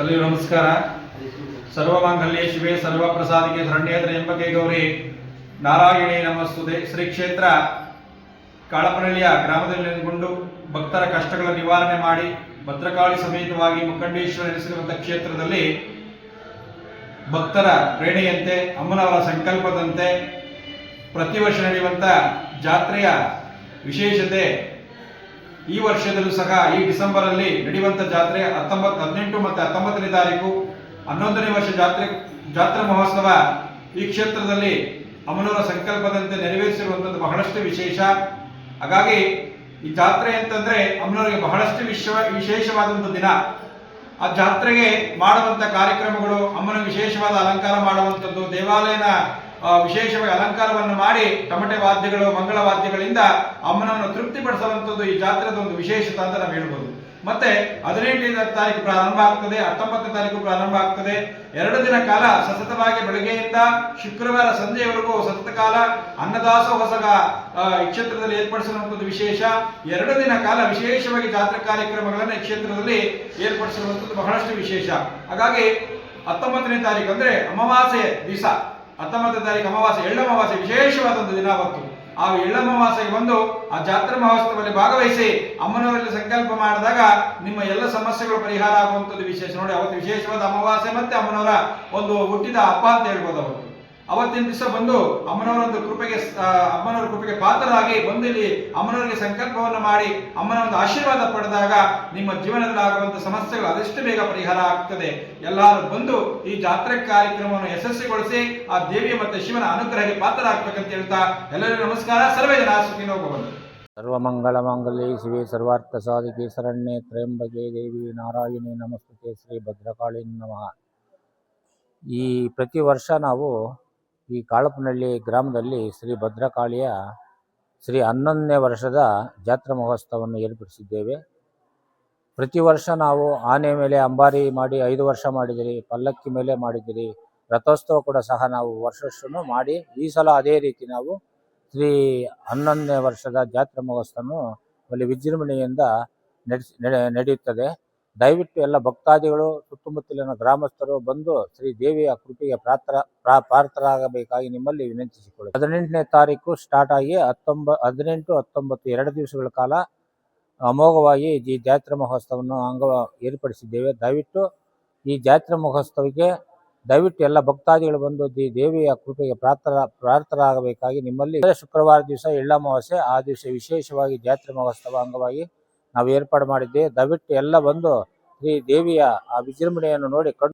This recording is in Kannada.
ಎಲ್ಲರಿಗೂ ನಮಸ್ಕಾರ. ಸರ್ವಮಾಂಗಲ್ಯ ಶಿವೆ ಸರ್ವ ಪ್ರಸಾದಿಗೆ ಶರಣ್ಯೇತ್ರ ಎಂಬಕೆ ಗೌರಿ. ನಾರಾಯಣಿ ನಮಸ್ತುತೆ ಶ್ರೀ ಕ್ಷೇತ್ರ ಕಾಳಪನಹಳ್ಳಿಯ ಗ್ರಾಮದಲ್ಲಿ ನೆಲೆಗೊಂಡು ಭಕ್ತರ ಕಷ್ಟಗಳ ನಿವಾರಣೆ ಮಾಡಿ ಭದ್ರಕಾಳಿ ಸಮೇತವಾಗಿ ಮುಖಂಡೇಶ್ವರ ನೆಲೆಸಿರುವಂತಹ ಕ್ಷೇತ್ರದಲ್ಲಿ ಭಕ್ತರ ಪ್ರೇರಣೆಯಂತೆ ಅಮ್ಮನವರ ಸಂಕಲ್ಪದಂತೆ ಪ್ರತಿ ವರ್ಷ ನಡೆಯುವಂಥ ಜಾತ್ರೆಯ ವಿಶೇಷತೆ ಈ ವರ್ಷದಲ್ಲೂ ಸಹ ಈ ಡಿಸೆಂಬರ್ ಅಲ್ಲಿ ನಡೆಯುವಂತ ಜಾತ್ರೆ ಹತ್ತೊಂಬತ್ತು ಹದಿನೆಂಟು ಮತ್ತು ಹತ್ತೊಂಬತ್ತನೇ ತಾರೀಕು, ಹನ್ನೊಂದನೇ ವರ್ಷ ಜಾತ್ರೆ, ಜಾತ್ರಾ ಮಹೋತ್ಸವ ಈ ಕ್ಷೇತ್ರದಲ್ಲಿ ಅಮ್ಮನವರ ಸಂಕಲ್ಪದಂತೆ ನೆರವೇರಿಸಿರುವಂಥದ್ದು ಬಹಳಷ್ಟು ವಿಶೇಷ. ಹಾಗಾಗಿ ಈ ಜಾತ್ರೆ ಅಂತಂದ್ರೆ ಅಮ್ಮನವರಿಗೆ ಬಹಳಷ್ಟು ವಿಶ್ವ ವಿಶೇಷವಾದ ದಿನ. ಆ ಜಾತ್ರೆಗೆ ಮಾಡುವಂತ ಕಾರ್ಯಕ್ರಮಗಳು, ಅಮ್ಮನ ವಿಶೇಷವಾದ ಅಲಂಕಾರ ಮಾಡುವಂಥದ್ದು, ದೇವಾಲಯನ ವಿಶೇಷವಾಗಿ ಅಲಂಕಾರವನ್ನು ಮಾಡಿ ತಮಟೆ ವಾದ್ಯಗಳು, ಮಂಗಳ ವಾದ್ಯಗಳಿಂದ ಅಮ್ಮನನ್ನು ತೃಪ್ತಿಪಡಿಸುವಂಥದ್ದು ಈ ಜಾತ್ರೆದ ಒಂದು ವಿಶೇಷತೆ ಅಂತ ನಾವು ಹೇಳ್ಬೋದು. ಮತ್ತೆ ಹದಿನೆಂಟನೇ ತಾರೀಕು ಪ್ರಾರಂಭ ಆಗ್ತದೆ, ಹತ್ತೊಂಬತ್ತನೇ ತಾರೀಕು ಪ್ರಾರಂಭ ಆಗ್ತದೆ. ಎರಡು ದಿನ ಕಾಲ ಸತತವಾಗಿ ಬೆಳಗ್ಗೆಯಿಂದ ಶುಕ್ರವಾರ ಸಂಜೆಯವರೆಗೂ ಸತತ ಕಾಲ ಅನ್ನದಾಸೋಹಸಗ ಈ ಕ್ಷೇತ್ರದಲ್ಲಿ ಏರ್ಪಡಿಸಿರುವಂಥದ್ದು ವಿಶೇಷ. ಎರಡು ದಿನ ಕಾಲ ವಿಶೇಷವಾಗಿ ಜಾತ್ರಾ ಕಾರ್ಯಕ್ರಮಗಳನ್ನು ಈ ಕ್ಷೇತ್ರದಲ್ಲಿ ಏರ್ಪಡಿಸಿರುವಂಥದ್ದು ಬಹಳಷ್ಟು ವಿಶೇಷ. ಹಾಗಾಗಿ ಹತ್ತೊಂಬತ್ತನೇ ತಾರೀಕು ಅಂದ್ರೆ ಅಮಾವಾಸ್ಯೆ ದಿವಸ. ಹತ್ತೊಂಬತ್ತನೇ ತಾರೀಕು ಅಮಾವಾಸ್ಯೆ ಎಳ್ಳಮಾವಾಸ್ಯ ವಿಶೇಷವಾದ ಒಂದು ದಿನ ಅವತ್ತು ಆ ಎಳ್ಳಮಾವಾಸ್ಯೆಗೆ ಬಂದು ಆ ಜಾತ್ರಾ ಮಹೋತ್ಸವದಲ್ಲಿ ಭಾಗವಹಿಸಿ ಅಮ್ಮನವರಲ್ಲಿ ಸಂಕಲ್ಪ ಮಾಡಿದಾಗ ನಿಮ್ಮ ಎಲ್ಲ ಸಮಸ್ಯೆಗಳು ಪರಿಹಾರ ಆಗುವಂಥದ್ದು ವಿಶೇಷ. ನೋಡಿ, ಅವತ್ತು ವಿಶೇಷವಾದ ಅಮಾವಾಸ್ಯೆ ಮತ್ತೆ ಅಮ್ಮನವರ ಒಂದು ಹುಟ್ಟಿದ ಹಬ್ಬ ಅಂತ ಹೇಳ್ಬೋದು ಅವತ್ತು. ಅವತ್ತಿನ ದಿವಸ ಬಂದು ಅಮ್ಮನವರ ಕೃಪೆಗೆ ಅಮ್ಮನವರ ಕೃಪೆಗೆ ಪಾತ್ರರಾಗಿ ಬಂದು ಇಲ್ಲಿ ಅಮ್ಮನವರಿಗೆ ಸಂಕಲ್ಪವನ್ನು ಮಾಡಿ ಅಮ್ಮನ ಒಂದು ಆಶೀರ್ವಾದ ಪಡೆದಾಗ ನಿಮ್ಮ ಜೀವನದಲ್ಲಿ ಆಗುವಂತ ಸಮಸ್ಯೆಗಳು ಅದೆಷ್ಟು ಬೇಗ ಪರಿಹಾರ ಆಗ್ತದೆ. ಎಲ್ಲರೂ ಬಂದು ಈ ಜಾತ್ರೆ ಕಾರ್ಯಕ್ರಮವನ್ನು ಯಶಸ್ವಿಗೊಳಿಸಿ ಆ ದೇವಿಯ ಮತ್ತೆ ಶಿವನ ಅನುಗ್ರಹಕ್ಕೆ ಪಾತ್ರರಾಗಬೇಕಂತ ಹೇಳ್ತಾ ಎಲ್ಲರಿಗೂ ನಮಸ್ಕಾರ. ಸರ್ವೇ ಜನ ಸುಖಿನೋ ಭವಂತು ಮಂಗಲಿ ಶಿವೆ ಸರ್ವಾರ್ಥಸಾಧಿಕೆ ಶರಣ್ಯೆ ತ್ರಯಂಬಕೆ ದೇವಿ ನಾರಾಯಣಿ ನಮಸ್ತುತೆ ಶ್ರೀ ಭದ್ರಕಾಳಿ ನಮಃ. ಈ ಪ್ರತಿ ವರ್ಷ ನಾವು ಈ ಕಾಳಪ್ಪನಹಳ್ಳಿ ಗ್ರಾಮದಲ್ಲಿ ಶ್ರೀ ಭದ್ರಕಾಳಿಯ ಶ್ರೀ ಹನ್ನೊಂದನೇ ವರ್ಷದ ಜಾತ್ರಾ ಮಹೋತ್ಸವವನ್ನು ಏರ್ಪಡಿಸಿದ್ದೇವೆ. ಪ್ರತಿ ವರ್ಷ ನಾವು ಆನೆ ಮೇಲೆ ಅಂಬಾರಿ ಮಾಡಿ ಐದು ವರ್ಷ ಮಾಡಿದಿರಿ, ಪಲ್ಲಕ್ಕಿ ಮೇಲೆ ಮಾಡಿದಿರಿ, ರಥೋತ್ಸವ ಕೂಡ ಸಹ ನಾವು ವರ್ಷ ಮಾಡಿ ಈ ಸಲ ಅದೇ ರೀತಿ ನಾವು ಶ್ರೀ ಹನ್ನೊಂದನೇ ವರ್ಷದ ಜಾತ್ರಾ ಮಹೋತ್ಸವವನ್ನು ಅಲ್ಲಿ ವಿಜೃಂಭಣೆಯಿಂದ ನಡೆಸಿ, ನಡೆ- ನಡೆಯುತ್ತದೆ. ದಯವಿಟ್ಟು ಎಲ್ಲ ಭಕ್ತಾದಿಗಳು, ಸುತ್ತಮುತ್ತಲಿನ ಗ್ರಾಮಸ್ಥರು ಬಂದು ಶ್ರೀ ದೇವಿಯ ಕೃಪೆಗೆ ಪ್ರಾತ್ರ ಪ್ರಾ- ಪಾತ್ರರಾಗಬೇಕಾಗಿ ನಿಮ್ಮಲ್ಲಿ ವಿನಂತಿಸಿಕೊಳ್ಳಿ. ಹದಿನೆಂಟನೇ ತಾರೀಕು ಸ್ಟಾರ್ಟ್ ಆಗಿ ಹತ್ತೊಂಬ, ಹದಿನೆಂಟು, ಹತ್ತೊಂಬತ್ತು ಎರಡು ದಿವಸಗಳ ಕಾಲ ಅಮೋಘವಾಗಿ ಈ ಜಾತ್ರಾ ಮಹೋತ್ಸವವನ್ನು ಅಂಗ, ಏರ್ಪಡಿಸಿದ್ದೇವೆ. ದಯವಿಟ್ಟು ಈ ಜಾತ್ರಾ ಮಹೋತ್ಸವಕ್ಕೆ ದಯವಿಟ್ಟು ಎಲ್ಲ ಭಕ್ತಾದಿಗಳು ಬಂದು ದಿ ದೇವಿಯ ಕೃಪೆಗೆ ಪ್ರಾರ್ಥರ ಪ್ರಾರ್ಥರಾಗಬೇಕಾಗಿ ನಿಮ್ಮಲ್ಲಿ ಶುಕ್ರವಾರ ದಿವಸ ಎಳ್ಳಮಾವಾಸ್ಯೆ ಆ ದಿವಸ ವಿಶೇಷವಾಗಿ ಜಾತ್ರಾ ಮಹೋತ್ಸವ ಅಂಗವಾಗಿ ನಾವು ಏರ್ಪಾಡು ಮಾಡಿದ್ವಿ. ದಯವಿಟ್ಟು ಎಲ್ಲ ಬಂದು ಈ ದೇವಿಯ ಆ ವಿಜೃಂಭಣೆಯನ್ನು ನೋಡಿ ಕಣ್ಣು